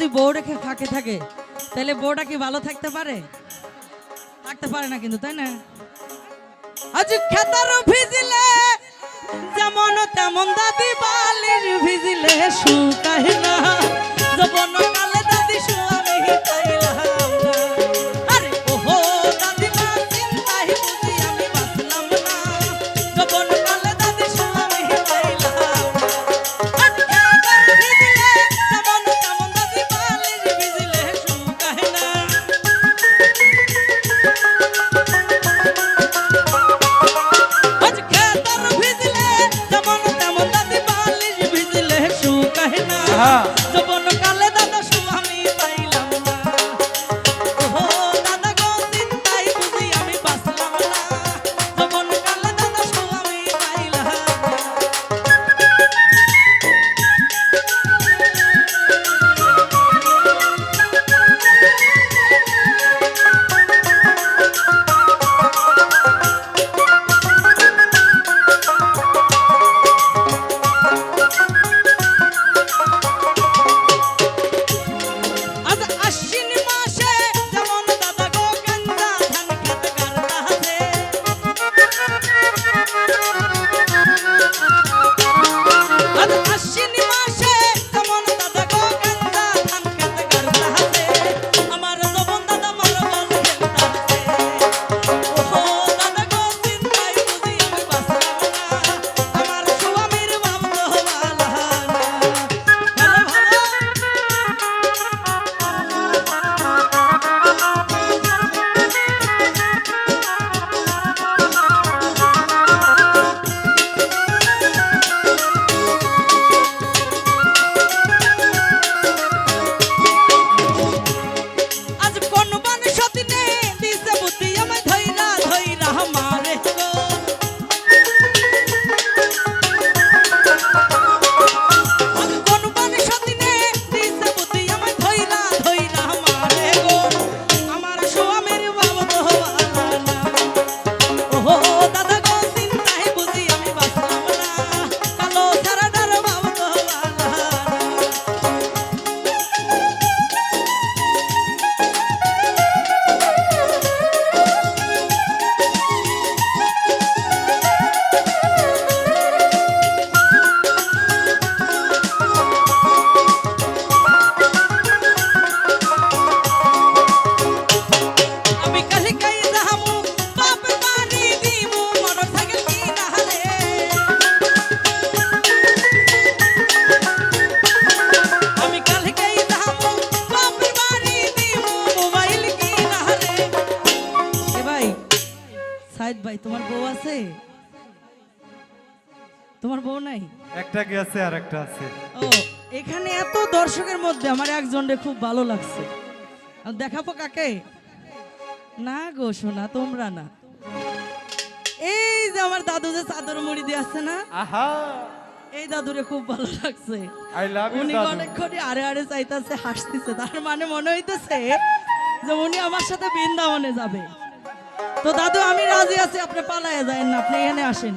যদি বউ রেখে ফাঁকে থাকে, তাহলে বউটা কি ভালো থাকতে পারে? থাকতে পারে না কিন্তু, তাই না? আজ খেতার ভিজিলে, যেমন তেমন দাদি বালির ভিজিলে শুকাই না। সাইদ ভাই তোমার বউ আছে? তোমার বউ নাই? একটা গেছে আর একটা আছে। ও এখানে এত দর্শকের মধ্যে আমার একজনরে খুব ভালো লাগছে। দেখাবো কাকে? না গো শোনা তোমরা না। এই যে আমার দাদু যে চাদর মুড়ি দিয়ে আছে না? আহা! এই দাদুরে খুব ভালো লাগছে। আই লাভ ইউ উনি অনেকক্ষণ আরে আরে চাইতেছে হাসতেছে। তার মানে মনে হইতেছে যে উনি আমার সাথে বৃন্দাবনে যাবে। তো দাদু আমি রাজি আছি আপনি পালায় যায় না আপনি এখানে আসেন।